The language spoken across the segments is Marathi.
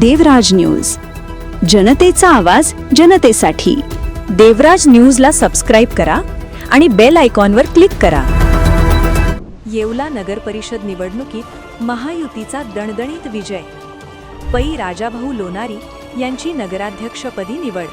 देवराज न्यूज. जनतेचा आवाज जनतेसाठी. देवराज न्यूजला सबस्क्राईब करा आणि बेल आयकॉनवर क्लिक करा. येवला नगर परिषद निवडणुकीत महायुतीचा दणदणीत विजय. पै राजाभाऊ लोणारी यांची नगराध्यक्षपदी निवड.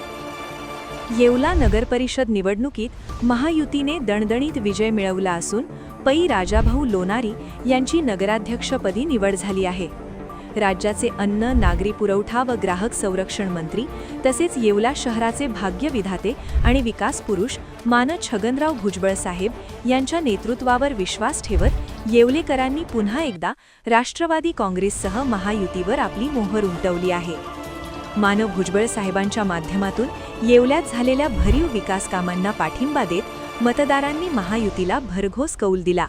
येवला नगर परिषद निवडणुकीत महायुतीने दणदणीत विजय मिळवला असून पै राजाभाऊ लोणारी यांची नगराध्यक्षपदी निवड झाली आहे. राज्याचे अन्न नागरी पुरवठा व ग्राहक संरक्षण मंत्री तसेच येवला शहराचे भाग्य विधाते आणि विकास पुरुष मान छगनराव भुजबळ साहेब यांच्या नेतृत्वावर विश्वास ठेवत येवलेकरांनी पुन्हा एकदा राष्ट्रवादी काँग्रेससह महायुतीवर आपली मोहर उमटवली आहे. मानव भुजबळ साहेबांच्या माध्यमातून येवल्यात झालेल्या भरीव विकास कामांना पाठिंबा देत मतदारांनी महायुतीला भरघोस कौल दिला.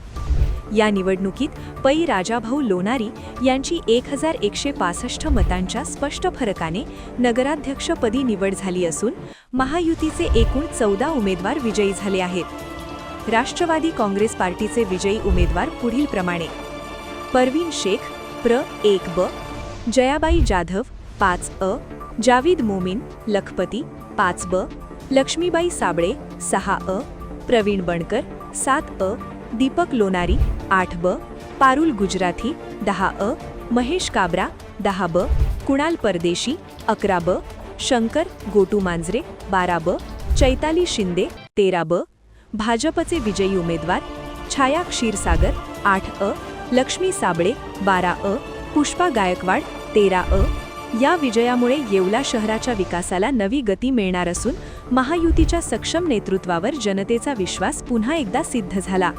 या निवडणुकीत पै राजाभाऊ लोणारी यांची एक हजार एकशे पासष्ट मतांच्या स्पष्ट फरकाने नगराध्यक्षपदी निवड झाली असून महायुतीचे एकूण चौदा उमेदवार विजयी झाले आहेत. राष्ट्रवादी काँग्रेस पार्टीचे विजयी उमेदवार पुढीलप्रमाणे परवीन शेख प्र. एक ब. जयाबाई जाधव पाच अ. जावीद मोमीन लखपती पाच ब. लक्ष्मीबाई साबळे सहा अ. प्रवीण बणकर सात अ. दीपक लोणारी आठ ब पारुल गुजराथी दहा अ महेश काबरा दहा ब कुणाल परदेशी अकरा ब शंकर गोटू मांजरे बारा ब चैताली शिंदे तेरा ब भाजपचे विजयी उमेदवार छाया क्षीरसागर आठ अ लक्ष्मी साबळे बारा अ पुष्पा गायकवाड तेरा अ. या विजयामुळे येवला शहराच्या विकासाला नवी गती मिळणार असून महायुतीच्या सक्षम नेतृत्वावर जनतेचा विश्वास पुन्हा एकदा सिद्ध झाला.